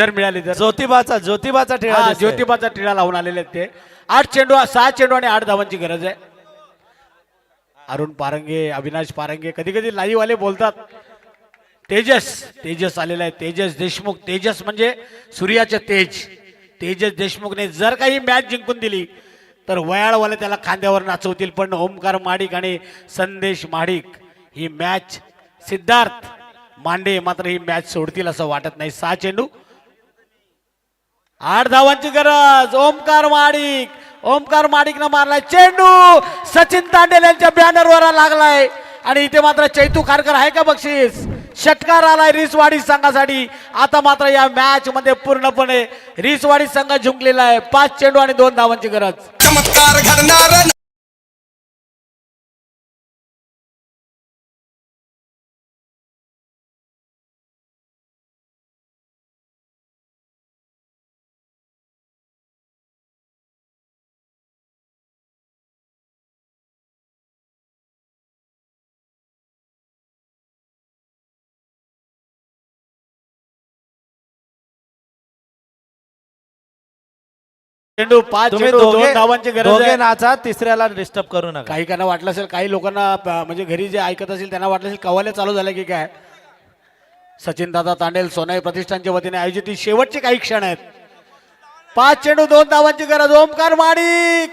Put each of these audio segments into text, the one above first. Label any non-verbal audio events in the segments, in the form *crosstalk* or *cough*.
जर मिळाली तर. ज्योतिबाचा ज्योतिबाचा टिळा हा, दिसतोय. ज्योतिबाचा टिळा लावून आलेले आहेत ते. आठ चेंडू सहा चेंडू आणि आठ धावांची गरज आहे. अरुण पारंगे अविनाश पारंगे कधी कधी लाईव्ह वाले बोलतात. तेजस तेजस आलेला आहे. तेजस देशमुख तेजस म्हणजे सूर्याचे तेज. तेजस देशमुखने जर काही मॅच जिंकून दिली तर वयाळवाले त्याला खांद्यावर नाचवतील. पण ओमकार माडिक आणि संदेश माडिक ही मॅच सिद्धार्थ मांडे मात्र ही मॅच सोडतील असं वाटत नाही. सहा चेंडू आठ धावांची गरज. ओमकार माडिक. ओमकार माडिकनं मारलाय चेंडू. सचिन तांडेल यांच्या बॅनरवर लागलाय. आणि इथे मात्र चैतू खारकर आहे का बक्षीस? षटकार आलाय रिसवाडी संघासाठी. आता मात्र या मॅच मध्ये पूर्णपणे रिसवाडी संघ जिंकलेला आहे. पाच चेंडू आणि दोन धावांची गरज. चमत्कार घडणार चेंडू पाच तुम्ही चेंडू दोन दोघे धावांची गरज दोघे आहे. नाचा तिसऱ्याला डिस्टर्ब करू नका. काही काना वाटलं असेल काही लोकांना प- म्हणजे घरी जे ऐकत असेल त्यांना वाटलं असेल कवाले चालू झाले की काय? सचिन दादा तांडेल सोनाई प्रतिष्ठानच्या वतीने आयोजित ही शेवटचे काही क्षण आहेत. पाच चेंडू दोन धावांची गरज ओमकार माडिक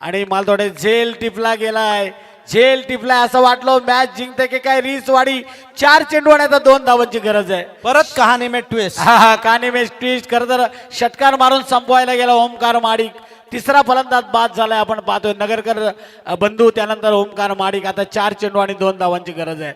आणि मला थोडे झेल टिपला गेलाय. झेल टिपलाय असं वाटलं मॅच जिंकते की काय रिसवाडी चार चेंडू आणि आता दोन धावांची गरज आहे. परत कहाणी में ट्विस्ट हा हा काने मेच ट्विस्ट खरं तर षटकार मारून संपवायला गेला ओमकार माडिक. तिसरा फलंदाज बाद झालाय आपण पाहतोय नगरकर अ, बंधू त्यानंतर ओमकार माडिक. आता चार चेंडू आणि दोन धावांची गरज आहे.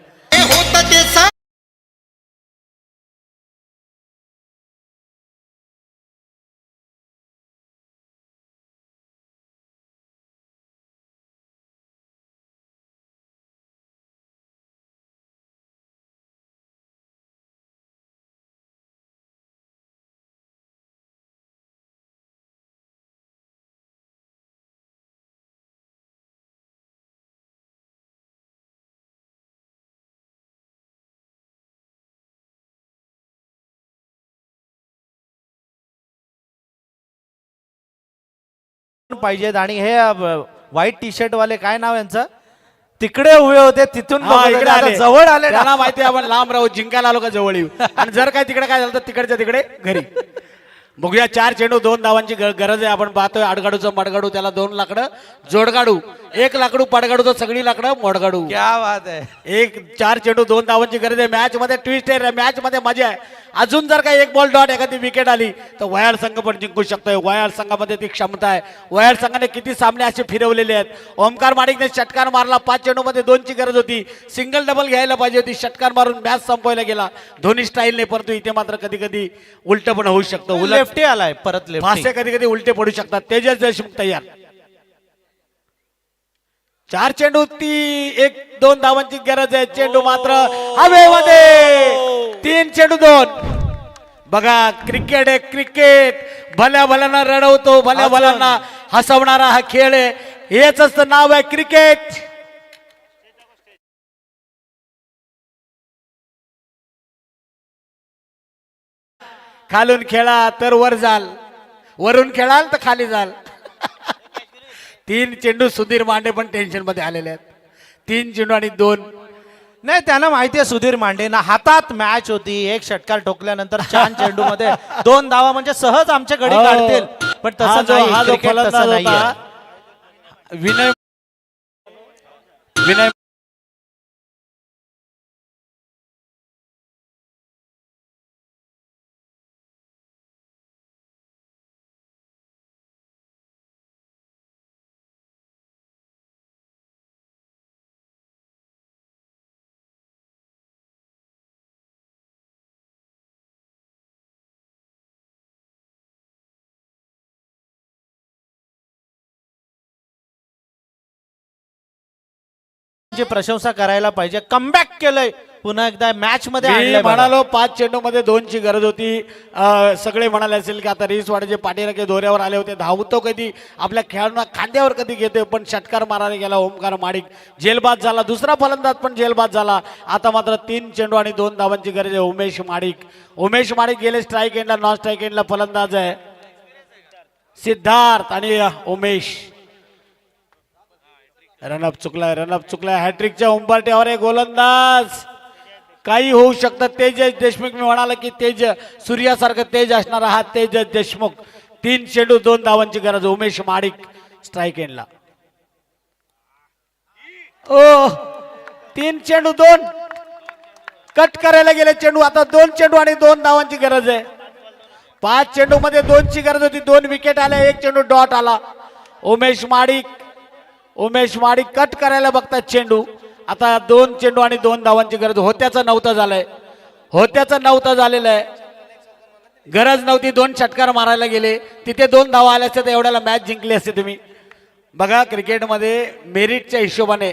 पाहिजेत. आणि हे व्हाईट टी शर्ट वाले काय नाव यांचं? तिकडे उभे होते तिथून. जवळ आले. त्यांना माहिती आहे आपण लांब राहू जिंकायला आलो का जवळ येऊ? आणि जर काय तिकडे काय झालं तर तिकडच्या तिकडे घरी. बघूया चार चेंडू दोन धावांची गरज आहे. आपण पाहतोय आडगाडूचं मडगाडू त्याला दोन लाकडं. जोडगाडू एक लाकडू पडगाडू तर सगळी लाकडं मोडगाडू. क्या बात आहे. एक चार चेंडू दोन धावांची गरज आहे. मॅच मध्ये ट्विस्ट आहे मॅच मध्ये मजा आहे. अजून जर काही एक बॉल डॉट एखादी विकेट आली तर वयाळ संघ पण जिंकू शकतोय. वयाळ संघामध्ये ती क्षमता आहे. वयाळ संघाने किती सामने असे फिरवलेले आहेत. ओमकार माडिकने षटकार मारला. पाच चेंडू मध्ये दोनची गरज होती. सिंगल डबल घ्यायला पाहिजे होती. षटकार मारून मॅच संपवायला गेला. धोनी स्टाईलने परंतु इथे मात्र कधी कधी उलट पण होऊ शकतं. उलट लेफ्टी आलाय परत लेफ्टी फासे कधी कधी उलटे पडू शकतात. तेजस देशमुख तयार. चार चेंडू ती एक दोन धावांची गरज आहे. चेंडू मात्र हवेमध्ये. तीन चेंडू दोन. बघा क्रिकेट आहे क्रिकेट भल्या भल्याना रडवतो भल्या भल्याना हसवणारा हा खेळ आहे. हेच असतं नाव आहे क्रिकेट खालून खेळा तर वर जाल. वरून खेळाल तर खाली जाल. *laughs* तीन चेंडू सुधीर मांडे पण टेन्शनमध्ये आलेले आहेत. तीन चेंडू आणि दोन. नाही त्यांना माहिती आहे सुधीर मांडे ना हातात मॅच होती एक षटकार ठोकल्यानंतर छान *laughs* चेंडू मध्ये दोन धावा म्हणजे सहज आमच्या गडी हो. काढतील. पण हा तसं जो नाही हा जो क्रिकेट फलंदाज तसं नाहीये. होता विनय विनय ची प्रशंसा करायला पाहिजे. कमबॅक केलंय. पुन्हा एकदा मॅच मध्ये मी आणलंय बघा. म्हणालो पाच चेंडू मध्ये दोनची गरज होती. अं, सगळे म्हणाले असेल की आता रीस वाड्याचे पाठीराखे दोऱ्यावर आले होते. धावतो कधी आपल्या खेळाडूंना खांद्यावर कधी घेते पण षटकार मारायला गेला ओमकार माडिक. जेलबाद झाला दुसरा फलंदाज पण जेलबाद झाला. आता मात्र तीन चेंडू आणि दोन धावांची गरज आहे उमेश माडिक. उमेश माडिक गेले स्ट्राईक एंडला नॉन स्ट्राईक एंडला फलंदाज आहे. सिद्धार्थ आणि अं, उमेश. रनअप चुकलाय रनअप चुकलाय. हॅट्रिकच्या उंबरट्यावर आहे गोलंदाज. काही होऊ शकतं. तेजस देशमुख मी म्हणाला की तेज सूर्यासारखं तेज असणारा हा तेजस देशमुख. तीन चेंडू दोन धावांची गरज. उमेश माडिक स्ट्राईक एंडला ओ तीन चेंडू दोन. कट करायला गेले चेंडू. आता दोन चेंडू आणि दोन धावांची गरज आहे. पाच चेंडू मध्ये दोनची गरज होती. दोन विकेट आल्या. एक चेंडू डॉट आला. उमेश माडिक उमेश माडी कट करायला बघतात चेंडू. आता दोन चेंडू आणि दोन धावांची गरज होत्याचं नव्हतं झालाय. होत्याचं नव्हतं झालेलं आहे. गरज नव्हती दोन षटकार मारायला गेले. तिथे दोन धावा आल्या असते तर एवढ्याला मॅच जिंकली असते तुम्ही. बघा क्रिकेटमध्ये मेरिटच्या हिशोबाने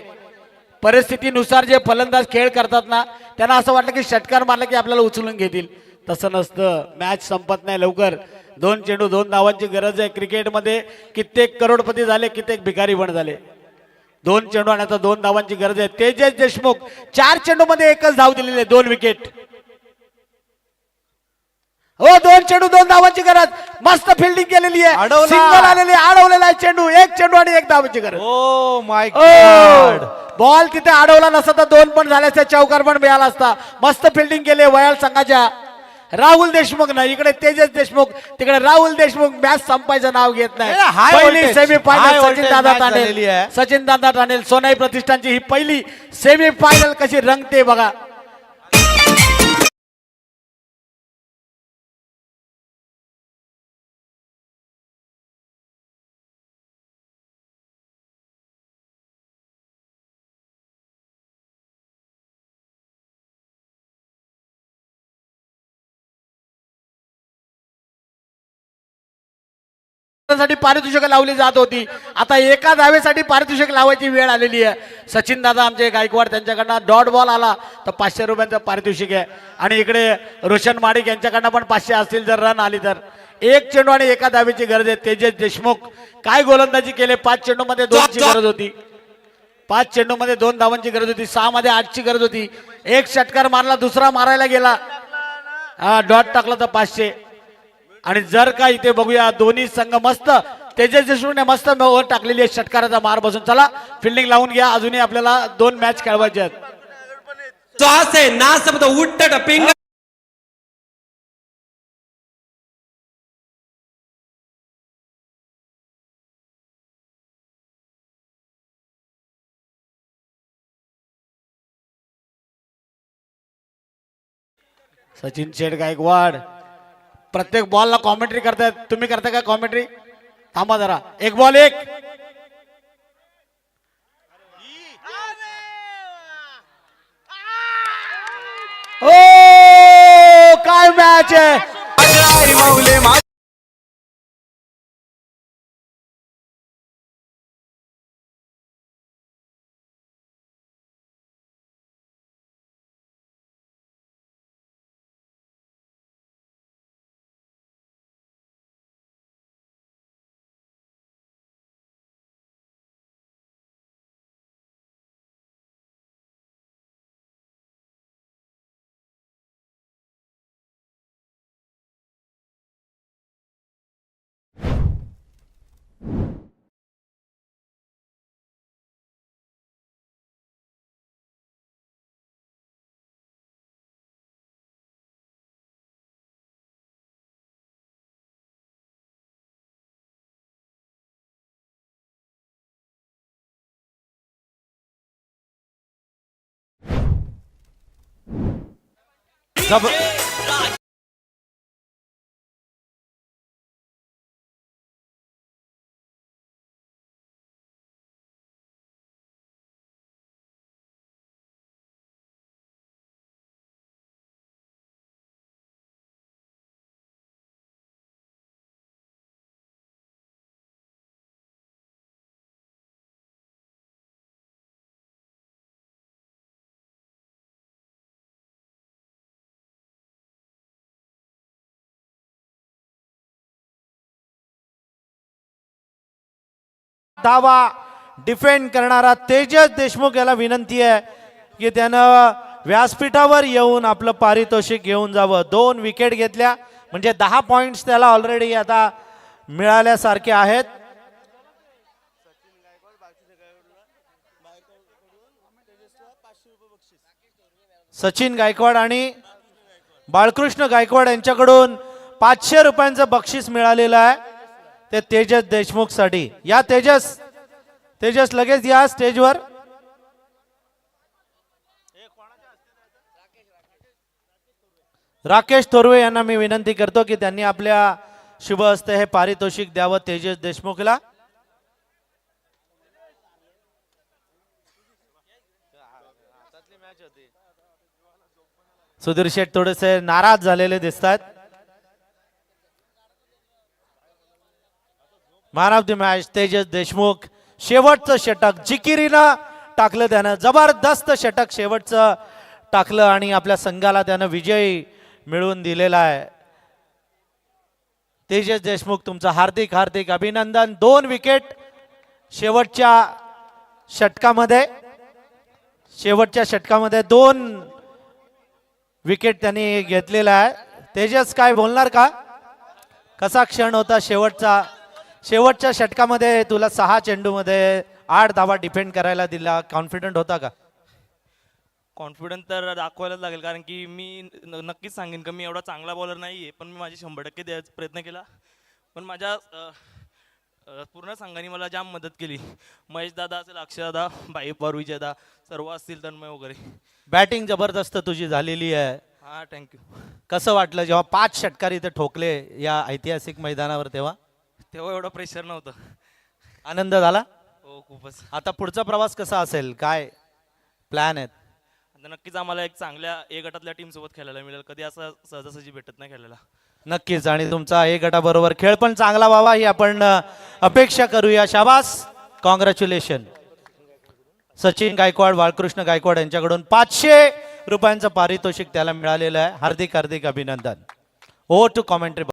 परिस्थितीनुसार जे फलंदाज खेळ करतात ना त्यांना असं वाटलं की षटकार मारलं की आपल्याला उचलून घेतील. तसं नसतं. मॅच संपत नाही लवकर. दोन चेंडू दोन धावांची गरज आहे. क्रिकेटमध्ये कित्येक करोडपती झाले कित्येक भिकारी पण झाले. दोन चेंडू आणि आता दोन धावांची गरज आहे. तेजस देशमुख चार चेंडू मध्ये एकच धाव दिलेली आहे दोन विकेट. हो दोन चेंडू दोन धावांची गरज. मस्त फिल्डिंग केलेली आहे. सिंगल आलेली आहे, अडवलेला आहे चेंडू. एक चेंडू आणि एक धावांची गरज. ओ माय बॉल तिथे अडवला नसता तर दोन पण झाले असते. चौकार पण मिळाला असता. मस्त फिल्डिंग केली वयाल संघाच्या. राहुल देशमुख ना इकडे तेजस देशमुख तिकडे राहुल देशमुख मॅच संपायचं नाव घेत नाही. हे पहिली voltage, semi final Sachin voltage दादा match झालेली आहे. सचिन दादा टाणेल सोनाई प्रतिष्ठानची ही पहिली सेमी फायनल कशी रंगते बघा. साठी पारितोषिक लावली जात होती. आता एका धावेसाठी पारितोषिक लावायची वेळ आलेली आहे. सचिन दादा आमचे गायकवाड त्यांच्याकडनं डॉट बॉल आला तर पाचशे रुपयांचं पारितोषिक आहे. आणि इकडे रोशन माडिक यांच्याकडनं पण पाचशे असतील जर रन आली तर. एक चेंडू आणि एका धावेची गरज आहे. तेजस देशमुख काय गोलंदाजी केले? पाच चेंडू मध्ये दोनची गरज होती. पाच चेंडू मध्ये दोन धावांची गरज होती. सहा मध्ये आठची गरज होती. एक षटकार मारला दुसरा मारायला गेला. हा डॉट टाकला तर पाचशे. आणि जर का इथे बघूया दोन्ही संघ मस्त तेजस देशमुखने मस्त ओव्हर टाकलेली आहे षटकाराचा मार बसून. चला फिल्डिंग लावून घ्या. अजूनही आपल्याला दोन मॅच खेळवायचे आहेत. श्वास आहे नासमत उट्टट पिंग. सचिन शेठ गायकवाड प्रत्येक बॉलला कॉमेंट्री करतायत. तुम्ही करता का कॉमेंट्री थांबा जरा. एक बॉल एक. ओ काय मॅच आहे? double. दावा डिफेंड करणारा तेजस देशमुख याला विनंती आहे की त्यानं व्यासपीठावर येऊन आपलं पारितोषिक घेऊन जावं. दोन विकेट घेतल्या. म्हणजे दहा पॉईंट्स त्याला ऑलरेडी आता मिळाल्यासारखे आहेत. सचिन गायकवाड आणि बाळकृष्ण गायकवाड यांच्याकडून पाचशे रुपयांचं बक्षीस मिळालेलं आहे. ते तेजस देशमुखसाठी या तेजस तेजस लगेच या स्टेजवर. राकेश थोरवे यांना मी विनंती करतो की त्यांनी आपल्या शुभ हस्ते हे पारितोषिक द्यावं तेजस देशमुखला. सुधीर शेठ थोडेसे नाराज झालेले दिसतात. Man of the match Tejas Deshmukh शेवटचं षटक जिकिरीनं टाकलं त्यानं जबरदस्त षटक शेवटचं टाकलं आणि आपल्या संघाला त्यानं विजय मिळवून दिलेला आहे. तेजस देशमुख तुमचं हार्दिक हार्दिक अभिनंदन. दोन विकेट शेवटच्या षटकामध्ये शेवटच्या षटकामध्ये दोन विकेट त्यांनी घेतलेला आहे. तेजस काय बोलणार का? कसा क्षण होता शेवटचा? शेवटच्या षटकामध्ये तुला सहा चेंडूमध्ये आठ धावा डिफेंड करायला दिला. कॉन्फिडंट होता का? कॉन्फिडन्स तर दाखवायलाच लागेल कारण की मी न- नक्कीच सांगेन का मी एवढा चांगला बॉलर नाही आहे पण मी माझे शंभर टक्के द्यायचा प्रयत्न केला. पण माझ्या अ, अ, पूर्ण संघाने मला जाम मदत केली. महेश दादा असेल अक्षय दादा भाई पवार विजय दादा सर्व असतील तन्मय वगैरे. बॅटिंग जबरदस्त तुझी झालेली आहे. हां थँक्यू कसं वाटलं जेव्हा पाच षटकार इथे ठोकले या ऐतिहासिक मैदानावर तेव्हा? तेव्हा एवढं प्रेशर नव्हतं. आनंद झाला? हो खूपच. आता पुढचा प्रवास कसा असेल? काय प्लॅन आहेत? आता नक्कीच आम्हाला एक चांगल्या ए गटातल्या टीमसोबत खेळायला मिळेल. कधी असं सहजासहजी भेटत नाही खेळायला. नक्कीच. आणि तुमचा ए गटाबरोबर खेळ पण चांगला व्हावा ही आपण अ, अपेक्षा करूया. शाबास! कॉंग्रॅच्युलेशन सचिन गायकवाड बाळकृष्ण गायकवाड यांच्याकडून पाचशे रुपयांचं पारितोषिक त्याला मिळालेलं आहे. हार्दिक हार्दिक अभिनंदन. O two commentary